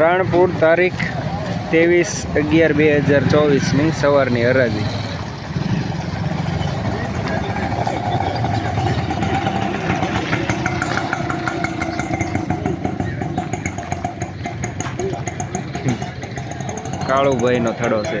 રાણપુર તારીખ ત્રેવીસ અગિયાર બે હજાર ચોવીસની સવારની હરાજી. કાળુભાઈનો થડો છે.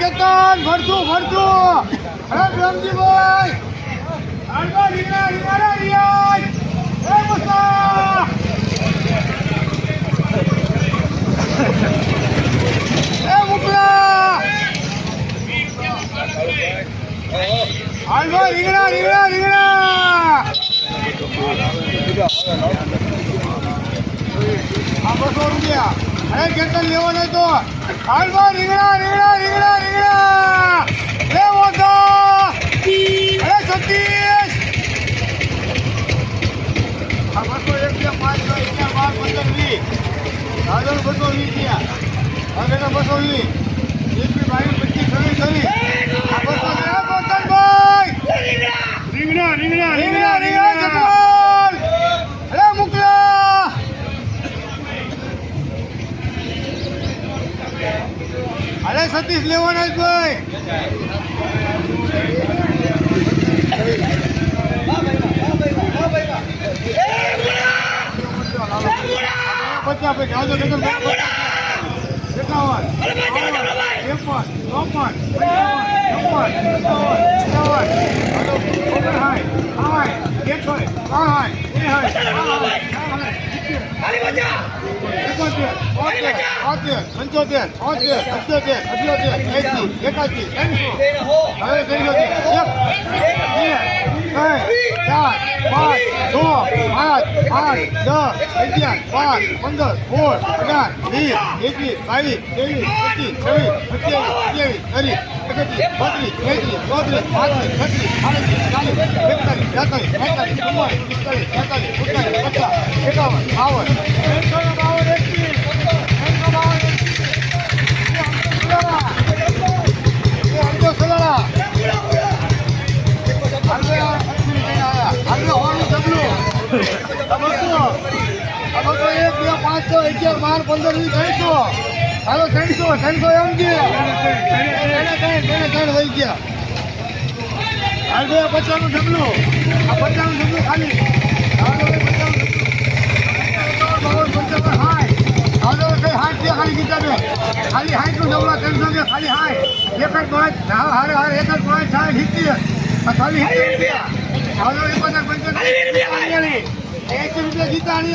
કેતન ભરતું ભરતું અરે ભાઈ આલવા રીંગણા રીંગણા રિયાજ એ મુસ્તા એ મુકલા. આલવા રીંગણા રીંગણા રીંગણા. આ બસો રૂપિયા. અરે કેતન લેવાનો તો. હાલવા રીંગણા રીંગણા રીંગણા રીંગણા. લેવો તો. અરે સતીશ. બસો એક બે પાંચ છ એક બાર પંદર વીસ. દાદર બસો વીસ થયા હવે બસો વીસ. એક બી બાવીસ પચીસ છવ્વીસ છવ્વીસ. રીંગણા. રીંગણા રીંગણા રીંગણા રીંગણા. અરે સતીશ લેવાના જ ભાઈ પચાસ પૈસા આવજો જગન એકાવન ત્રેપન ચોપન છપ્પન સત્તાવન ઓગણસાઠ સાઠ હા બાસઠ એકોતેર બોતેર પંચોતેર છોતેર સત્યોતેર અઠ્યોતેર એસી એકાસી ચાર પાંચ છ આઠ આઠ દસ અગિયાર બાર પંદર સોળ અઢાર વીસ એકવીસ બાવીસ ત્રેવીસ પચીસ છવ્વીસ સત્યાવીસ અઠ્યાવીસ ત્રીસ એકત્રીસ બત્રીસ તેત્રીસ ચોત્રીસ પાંત્રીસ છત્રીસ એકતાલીસ બેતાલીસ બેતાલીસ ચુમ્માલીસ પિસ્તાલીસ છેતાલીસ સુડતાલીસ પચાસ એકાવન, બાવન પંદર વીસ ત્રણસો હાલો ત્રણસો ત્રણસો એમ ત્રણ વહી ગયા. હાલ બે પચાસનું ડબલું આ પચાસનું ડબલું ખાલી. ખાલી હાથનું ડબલા ત્રણસો કે ખાલી હાય. એક જ પાંચ હારે હારે, એક જ પાંચ સાઠ સિત્તેર. ખાલી સિત્તેર રૂપિયા. હાલો, એક હજાર પંચાવન. રૂપિયા ગીતા આણી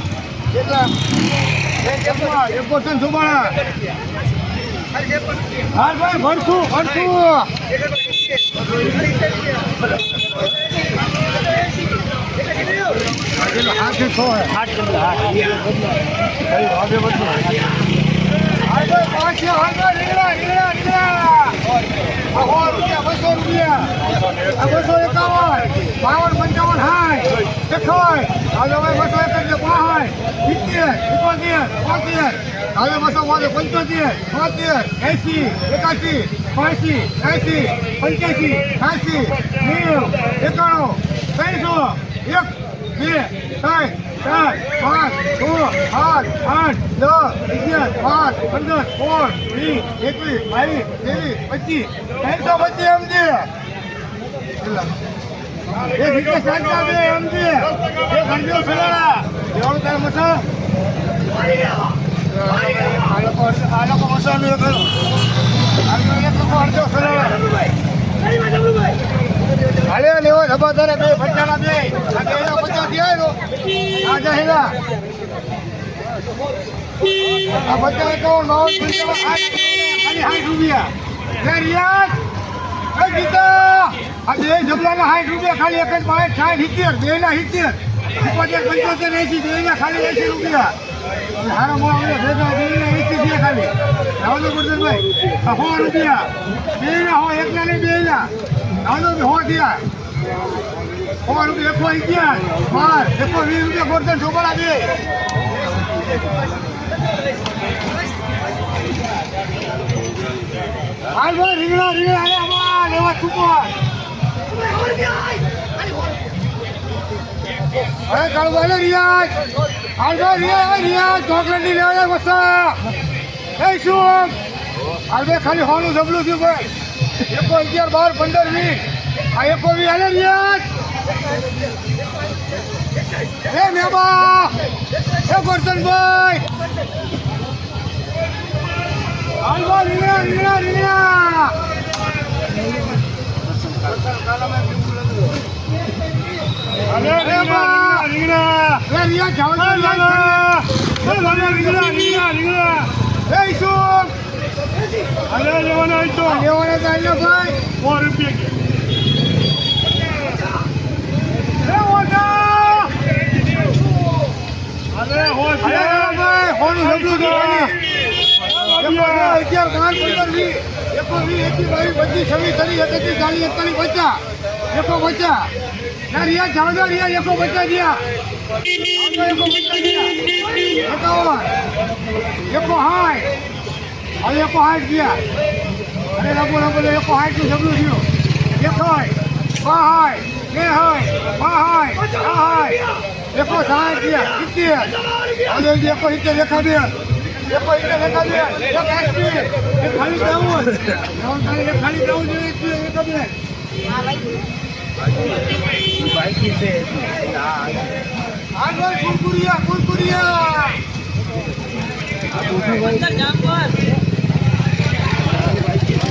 હા ભાઈ ભરતું ભરતું. હાથ છો હાથ. હાથ રીંગણા રીંગણા રીંગણા સો રૂપિયા બસો રૂપિયા બસો એકાવન બાવન પંચાવન, સાઠ એકાવન ભાઈ બસો એકત્રીસ પાંચ સિત્તેર એકોતેર બોતેર હાલો બસો બોતેર પંચોતેર બોતેર એસી, એકાસી પાંસી એસી, પંચ્યાસી છ્યાસી નેવું, એકાણું, ત્રણસો, એક, બે, ત્રણ ચાર પાંચ છ સાત આઠ દસ અગિયાર બાર પંદર સોળ વીસ એકવીસ બાવીસ ત્રેવીસ પચીસ ત્રણસો પચીસ સમજે એ રીતે સાચા બે સમજે એ ગંજો સલાડા એવાનું તારે આ લોકો આ લોકો મસાલો એક આ લોકો અડધો સલાડા હાલે લેવો ધબા તારે બે પચાના બે. પચાસ આવ્યો. આ જહેલા આ પચાસ એકાવન, બાવન, પંચાવન ખાલી સાઠ રૂપિયા. લે રિયાઝ. એ ગીતા. આ બે જબલાના સાઠ રૂપિયા, ખાલી એક જ પાંચ સાઠ સિત્તેર, બે ના સિત્તેર. પંચોતેર પંચોતેર એસી બે ના ખાલી એસી રૂપિયા. હારો મોડા ભેગા ખાલી. રાવલ ગુરદરભાઈ સો રૂપિયા. બે ના હો, એક ના નહીં, બે ના. રાવલો હો થયા સો રૂપિયા એકસો અગિયાર બાર એકસો વીસ રૂપિયા ગોરધન છોકરા બે હાલ ભાઈ રીંગણા રીંગણા અરે આમાં લેવા ચૂકવા અરે કાળુ ભાઈ રિયાજ હાલ ભાઈ રિયાજ રિયાજ ચોકલેટની લેવા વસ્તા. એ શું હાલ ભાઈ ખાલી હોનું જબલું થયું ભાઈ એકો અગિયાર બાર પંદર વીસ. આ એકો વી હાલે રિયાજ એ મેબા એ ગોરધનભાઈ. હાલ ભાઈ રીંગણા રીંગણા રીંગણા. અરે રીંગણા રીંગણા અરે લેવાના તો લેવાના તો આલ્યો ભાઈ સો રૂપિયા એ ઓટા અરે હો અરે ભાઈ હોનું જબલું તો અગિયાર બાર પંદર વીસ એકો વીસ એકવીસ બાવીસ પચીસ છવ્વીસ ત્રીસ એકત્રીસ ચાલીસ એકતાલીસ પચાસ એકો પચાસ ના રિયા જાવજો રિયા એકો પચાસ દિયા એકો પચાસ ગયા એકાવન એકો હાય હવે એકો હાઈટ ગયા. અને રબો રબો એકો હાઈટનું જબલું થયું. એક હોય બા હોય બે હોય બા હોય આ હોય એકો સાઠ ગયા, સિત્તેર. હવે એકો સિત્તેર રેખા બે એકો બે એક ખાલી જવું ખાલી જવું જોઈએ એક બનાવે ઉપર હોલ કર્યો એક સો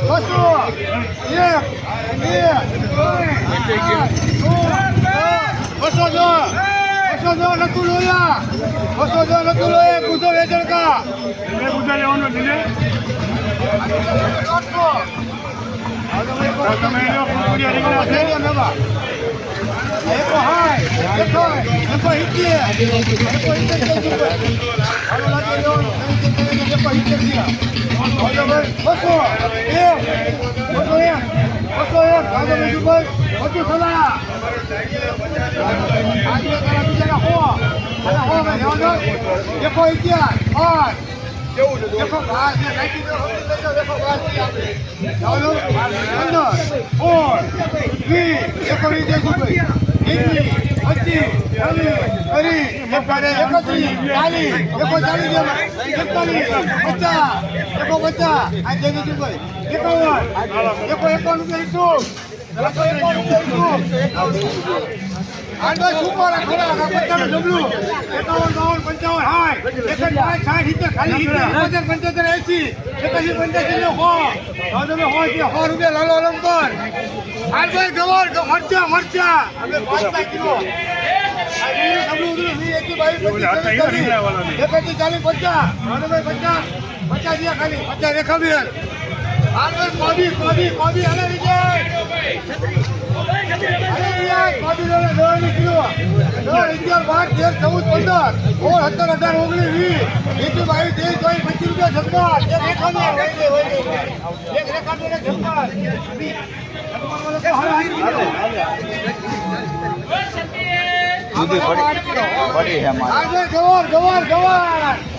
બસો એક બે બસો દો બસો દો નકુ લોયા બસો દો નકુ લોયા કુદો વેચણ કા મેં પૂછા લેવાનું છે તમે એનો કુરકુરિયા નીકળ્યા છે બસો એક બસો એક બસો એક ભાઈ બધું સલા આજે તારા બીજાના હો અને હો ભાઈ હાલો એકો હિચી પાંચ એકો પાંચ ને નાખી દો એકો પાંચ પંદર ફોર વીસ એકો હિચી પંચોતેર એસી એકાસી પંચ્યાસી સો રૂપિયા લાલો અલંકાર આંડો ગવાર મરચા મરચા. અમે પાંચ કિલો. પચાસ. પચાસ. પચાસ ખાલી. પચાસ રેખાબેન. આગળ કોબી કોબી કોબી અલે વિજય. પડી પડી છે ગવાર ગવાર ગવાર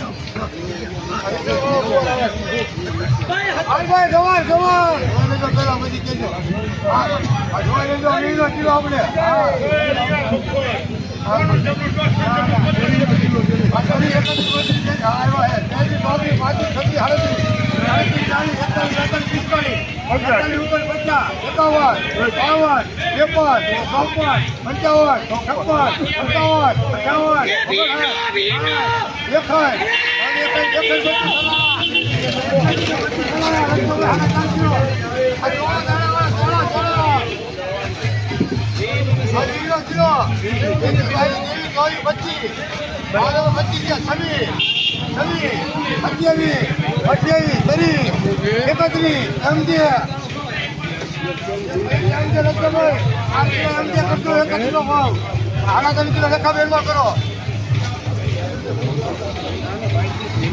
બાવન, ત્રેપન, ચોપન, પંચાવન, છપ્પન, સત્તાવન, અઠાવન, એકાવન, कर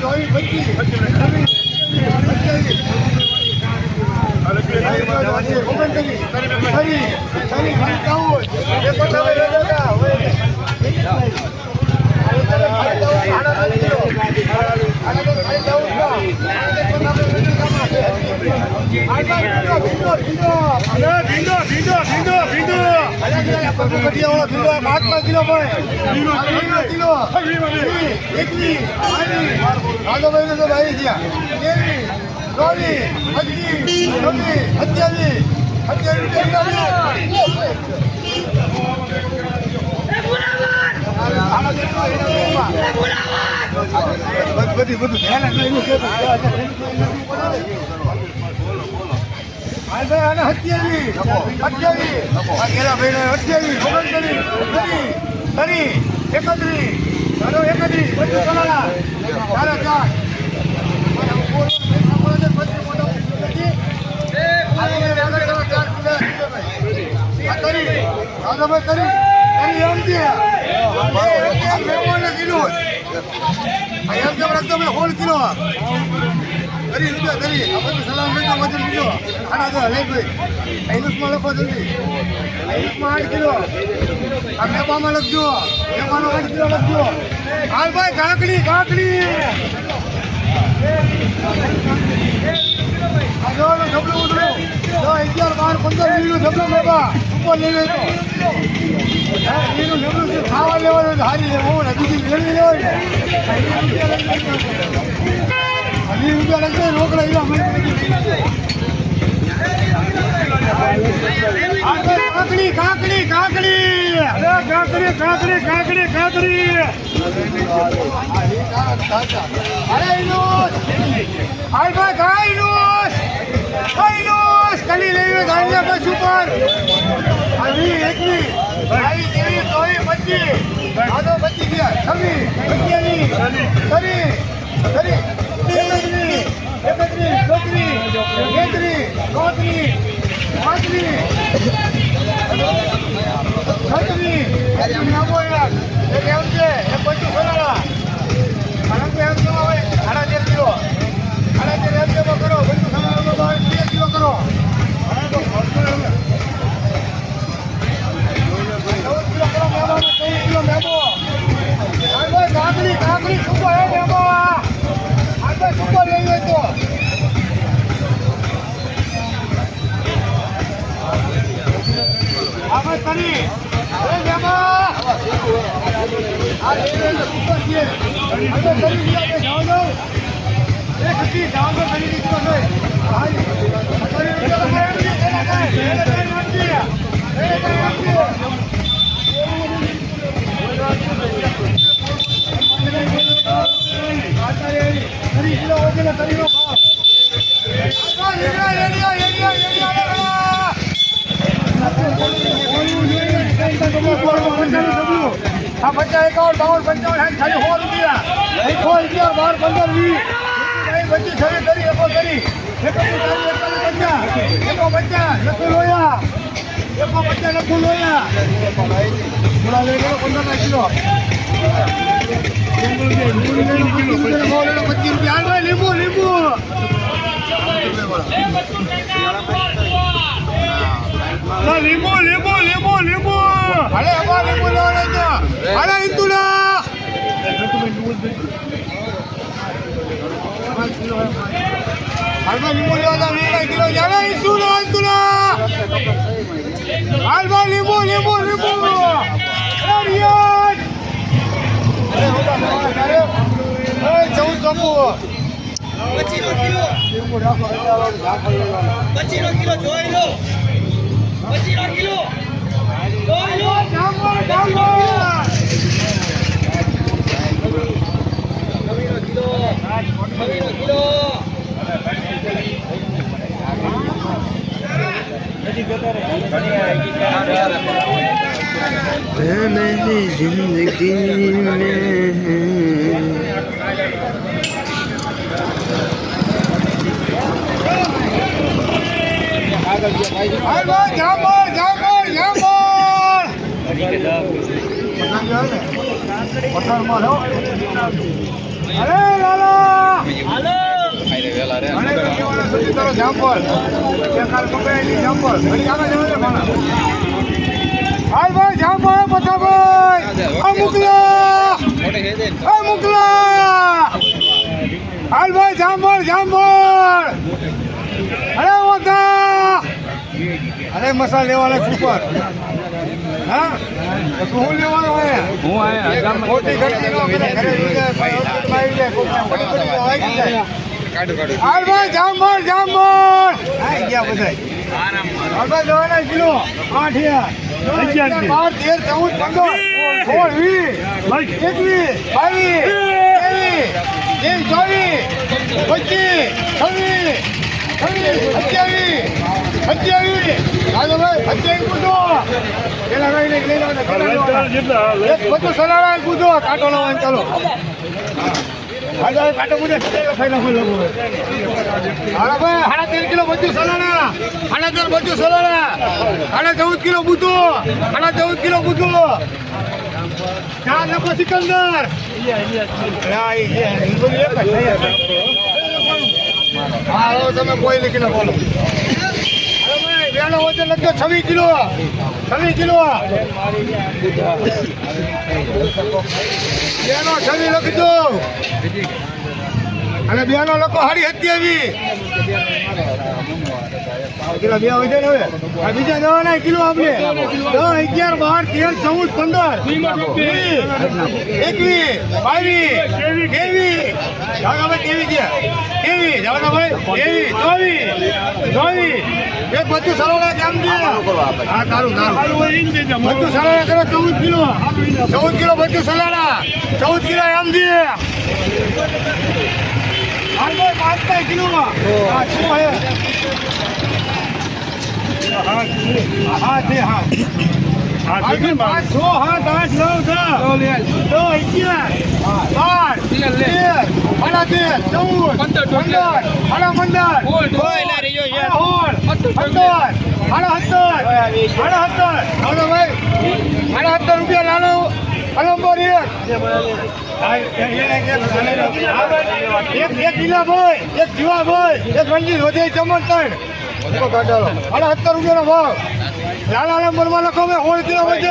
ચૌદ પંદર બે રૂપિયા કેજી અરે પાંચમાં કિલો કિલો, પડે કિલો એકવીસ આગળ ભાઈ તો ભાઈ ગયા ત્રેવીસ ચોવીસ પચીસ છવ્વીસ સત્યાવીસ સત્યાવીસ બધી બધું ધ્યાન અઠ્યાવીસ આ ઘેરા ભાઈને અઠ્યાવીસ ઓગણત્રીસ ત્રીસ ત્રીસ એકત્રીસ ચાલો એકત્રીસ બધું કલાડા ચાલો ચાર હોલ કિલો કરી રૂપિયા કરી આ બધું સલામ લેતો વજન લીધો આના તો ગઈ આઈનુસમાં લખો જલ્દી. આઈનુસમાં આઠ કિલો. આ મેપામાં લખજો. મેપાનો આઠ કિલો લખજો. હાલ ભાઈ કાકડી કાકડી ઢબલું ઉતર્યું. જો અગિયાર બાર પંદર વીસનું ઢબલું મેપા. ઉપર લઈ લેજો. એનું ઢબલું છે, ખાવા લેવાનું હારી લેવું. ને લેવી લેવાની કાકડી કાકડી કાકડી કાકડી કાકડી કાકડી કાકડી અરે ઇનુસ હાલ ભાઈ ખા ઇનુસ ખા ઇનુસ કલી લેવી ગાડીના બસ પચી આ પચી ગયા છવી કરી એકત્રીસ એકત્રીસ બત્રીસ તેત્રીસ ચોત્રીસ પાંત્રીસ છત્રીસ નામો યાર એક એમ છે એક કે એમ કેવા હોય આ बच्चा એકાવન, બાવન, પંચાવન, સાઠ ખાલી સો રૂપિયા. એકો અગિયાર બાર, પંદર, વીસ. પચીસ છવ્વીસ કરી, એકો કરી. એકો ચાલીસ એકતાલીસ પચાસ. એકો પચાસ, લખું લોયા. એકો પચાસ, લખું લોયા. થોડા લઈ ગયો પંદર ના કિલો. પચીસ રૂપિયા. હાલ ભાઈ, લીંબુ લીંબુ લીંબુ લીંબુ. લીંબુ લીંબુ અરે અમાર લીંબુ લેવાનો તો. અરે ઇન્દુલા હાલમાં લીંબુ વીસ કિલો જાણે ઇન્દુલા ઇન્દુલા લીંબુ લીંબુ અરે ચૌદ પચીનો કિલો. जिंदगी में भाई भाई जाओ जाओ હાલ! ભાઈ જામફળ જામફળ. અરે ઓગા. અરે મસાલા લેવાના સુપર હા તું લેવાનો હોય હું આયા મોટી ઘટતી નો ઘરે આવી જાય વાગી જાય હાલ ભાઈ જામફળ જામફળ આઈ ગયા બધા ભાઈ દવાના કિલો આઠ યાર અગિયાર. બાર તેર ચૌદ પંદર સોળ વીસ એકવીસ બાવીસ ત્રેવીસ ચોવીસ પચીસ છવ્વીસ છવ્વીસ અઠ્યાવીસ સત્યાવીસ રાજાભાઈ સત્યાવીસ કૂદો પેલા નહીં લઈ લેવાના, એક બધું સલાડા કૂદો કાંટો લાવવાનો ચાલો કાંટો કૂદે હાલો ભાઈ સાડા તેર કિલો બધું સલાડા સાડા તેર બધું સલાડા સાડા ચૌદ કિલો બુધો સાડા ચૌદ કિલો બુધો ચાર લખો સિકંદર હા, તમે કોઈ લીખી નાખો. બેનો વજન લખજો છવ્વીસ કિલો છવ્વીસ કિલો બેનો છવ્વીસ લખજો. અને બેનો લખો હાડી સત્યાવી પેલા બે વજન બીજા દવાના કિલો આપણે દસ અગિયાર બાર તેર ચૌદ પંદર. વીસ, એકવીસ બાવીસ ત્રેવીસ. જાગાભાઈ તેવી છે તેવી જાગાભાઈ કેવી ચોવીસ ચોવીસ. એક બધું સરોડા જામ દે. હા તારું તારું. બધું સલાડા કરો ચૌદ કિલો. ચૌદ કિલો બધું સલાડા. ચૌદ કિલો એમ દે. હાલો પાંચ કિલો હા શું હે હા તે હા. આગળ પાંચ છ સાત આઠ નવ દસ અગિયાર બાર તેર સાડા તેર ચૌદ પંદર સાડા પંદર સોળ સત્તર સત્તર સાડા સત્તર હાલો ભાઈ સાડા સત્તર રૂપિયા લાલો કલંબર એક એક એક લીલા ભાઈ એક જીવા ભાઈ એક રણજીત વધે ચમન ત્રણ સાડા સત્તર રૂપિયાનો ભાવ. લાલા નંબરમાં લખો મેં સોળ કિલો વજન.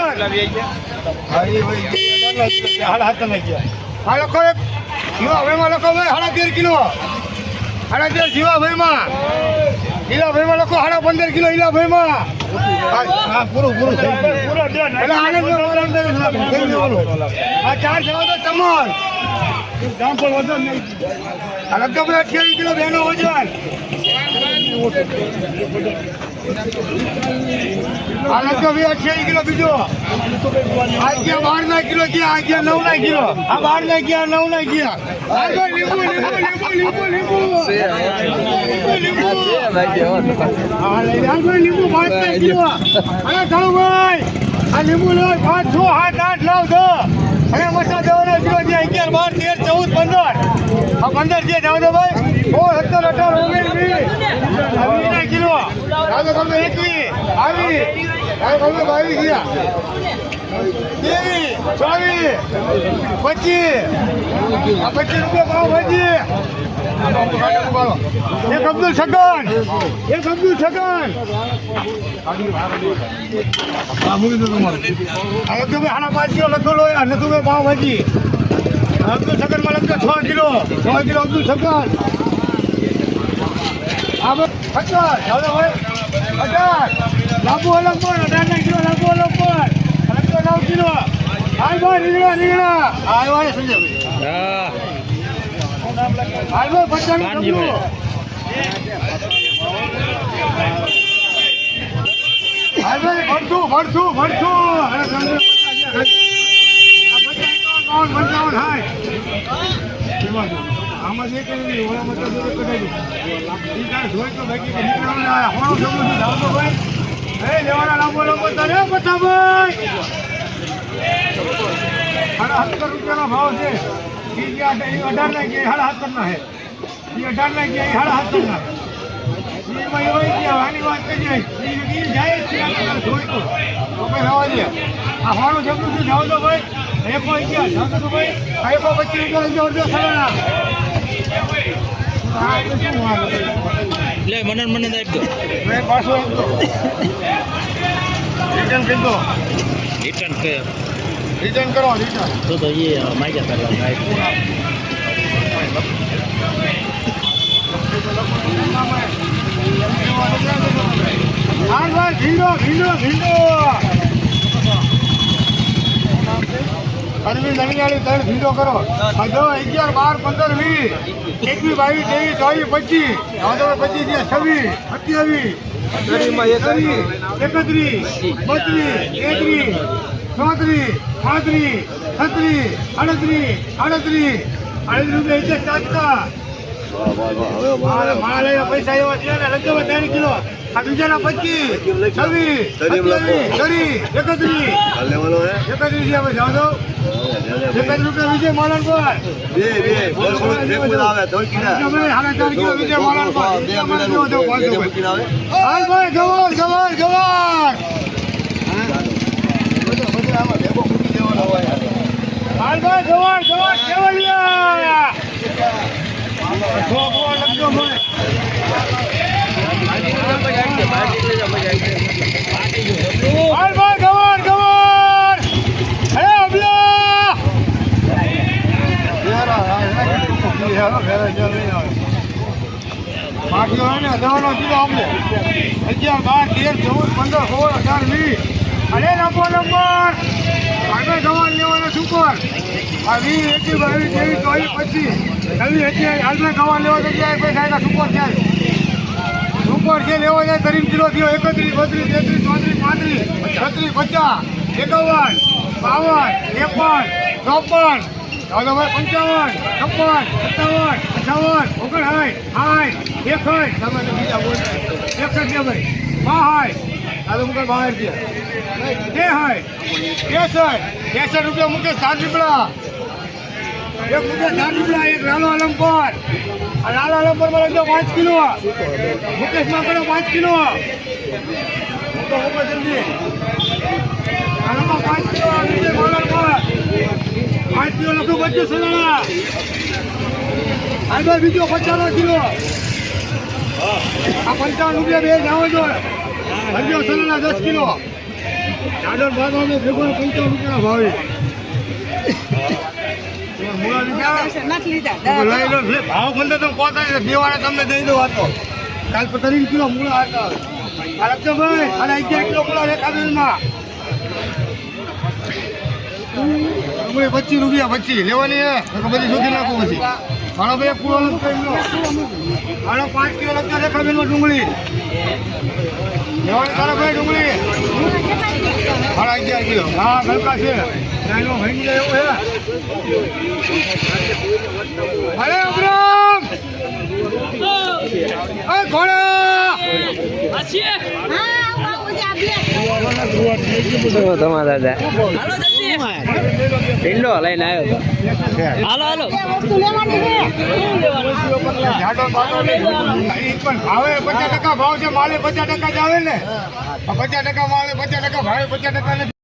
સાડા સત્તર લઈ ગયા. આ લખો એક. જીવા ભાઈમાં લખો ભાઈ સાડા તેર કિલો. સાડા તેર જીવા ભાઈમાં ઈલા ભાઈમાં લખો સાડા પંદર કિલો ઈલા ભાઈમાં હા પૂરું પૂરું. એટલે આનંદ આ ચાર જવા તો નહીં. લગભગ અઠ્યાવીસ કિલો બેનો વજન. આ લગભગ અઠ્યાવીસ બીજો. આ ગયા બાર ના કિલો ગયા, આ આ બાર ગયા નવ ગયા. લીંબુ આ લીંબુ લો, પાંચ, છ આઠ આઠ, નવ, દસ. અને મસા દેવાના કિલો અગિયાર, બાર, તેર, ચૌદ, પંદર. આ પંદર છે જાવ ભાઈ? ઓ સત્તર અઢાર ઓગણીસ જાવ તમને તમે એકવીસ આવી. આજે તમને બાવીસ ગયા. ત્રેવીસ ચોવીસ પચીસ. આ પચીસ રૂપિયા ભાવ ભાજી. એક અબ્દુલ છગન. એક અબ્દુલ છગન. હવે તમે હાડા પાંચ કિલો લખો લો અને તમે પાવ ભાજી. અબ્દુલ છગનમાં લખજો છ કિલો. છ કિલો અબ્દુલ છગન. આ ચાલો ભાઈ. અઢાર. લાંબુ અલગ પણ અઢાર ના કિલો લાંબુ અલગ પણ લખજો નવ કિલો હાલ ભાઈ નીકળ્યા નીકળ્યા હા ભાઈ સંજયભાઈ હાલ ભાઈ? પચાસ હાલ ભાઈ. ભરતું ભરતું ભરતું પંચાવન. આમાં જે બધું કઢાઈ દઉં. ઈ કાંઈ જોઈ બાકી. હોણું જમવું છે, જાઓ તો ભાઈ. એ લેવાના લાંબો લાંબો તારે પઠાભાઈ. સાડા સત્તર રૂપિયાનો ભાવ છે ઈ જે અઢાર- ના ગયા, સાડા સત્તર ના છે ઈ અઢાર ના ગયા, સાડા સત્તર ના છે. ઈ એમાં એવાય ગયા, આની વાત કરી ઈ જાય જ છે, જોઈ તો. આ હોણું જમવું છે, જાઓ તો ભાઈ. એકો અગિયાર, જાઓ તો ભાઈ. આ એકો પચીસ રૂપિયા લઈ જાઓ, અડધો સલાણા. આ તો શું વાત છે? લે મને મને આપજો. રિટર્ન કરી દો. રિટર્ન કે રિટર્ન કરો રિટર્ન તો તો એ પેલા હા ભાઈ ભીડો ભીડો ભીંડો અરવિંદ નવીનાળી ત્રણ ભીંડો કરો. આ અગિયાર બાર પંદર વીસ. એકવીસ બાવીસ ત્રેવીસ ચોવીસ પચીસ. ચૌદ પચીસ છે છવ્વીસ સત્યાવીસ એકત્રીસ બત્રીસ તેત્રીસ ચોત્રીસ પાંત્રીસ છત્રીસ અડત્રીસ અડત્રીસ અડત્રીસ રૂપિયા મારા મારા પૈસા એવા છે ને લગભગ ત્રણ કિલો. આ બીજાના પચીસ છવ્વીસ ત્રીસ એકત્રીસ. એકત્રીસ રૂપિયા વિજય માલણ પર વિજય માલણ પર ગવાર ગવાર ગવાર હાલ ગવાર ગવાર કેવલિયા ગોગો લખજો ભાઈ હાલ ભાઈ ગવાર ગવાર હે અબલા બાકી હોય ને દવાનો કિલો આપલે અગિયાર બાર તેર ચૌદ પંદર સોળ અઢાર વીસ અરે નંબર નંબર આગળ જવાન લેવાનો સુપર આ વીસ એકવીસ બાવીસ ત્રેવીસ ચોવીસ પચીસ અત્યારે હાલમાં ગવાન લેવા તો ક્યાંય પૈસા સુપર સુપર છે, લેવા જાય ત્રીસ કિલો થયો, એકત્રીસ, બત્રીસ, તેત્રીસ, ચોત્રીસ, પાંત્રીસ, છત્રીસ, પચાસ, એકાવન, બાવન, ત્રેપન, ચોપન પંચાવન, છપ્પન, સત્તાવન, અઠાવન, ઓગણસાઠ, સાઠ, એકસઠ તમે બીજા બોલ એકસઠ છે ભાઈ. બાહાઠ તો મુકે બહાર છે. બે હાય ત્રેસઠ ત્રેસઠ રૂપિયા મૂકે સાત રૂપિયા. એક સાત રૂપિયા એક લાલો આલમપર. આ લાલો આલમપરમાં લખજો પાંચ કિલો. મુકેશમાં કરો પાંચ કિલો. જલ્દી. પાંચ કિલો પાંચ કિલો લખો બચ્ચો સલાણા આગળ બીજો પચાસ કિલો. આ પંચાવન રૂપિયા બે જાવ છો હજો સલાણા દસ કિલો. ચાદર બાદમાં ભેગો પંચાવન રૂપિયા ભાવે. લઈ લો ભાવ મને તો પોતા બે વાળા તમને દઈ દો હતો કાલ પતરી કિલો મૂળા હતા. ભાઈ અને અગિયાર કિલો મૂળા રેખા બિલમાં. ડુંગળી પચીસ રૂપિયા પચીસ લેવાની હે બધી શોધી નાખો પછી. મારો ભાઈ પૂરો મારો પાંચ કિલો લખજો રેખા બિલમાં ડુંગળી. લેવાની તારા ભાઈ ડુંગળી? સાડા અગિયાર કિલો. હા ગલકા છે. અરે અબ્રામ એ ઘોડા! તમારા દાદા? પિંડો લઈને આવ્યો હાલો હાલો. જાડો બાટો નહીં. ઈ પણ ભાવે પચાસ ટકા ભાવ છે માલે પચાસ ટકા જ આવે ને. પચાસ ટકા માલે પચાસ ટકા ભાવે પચાસ ટકા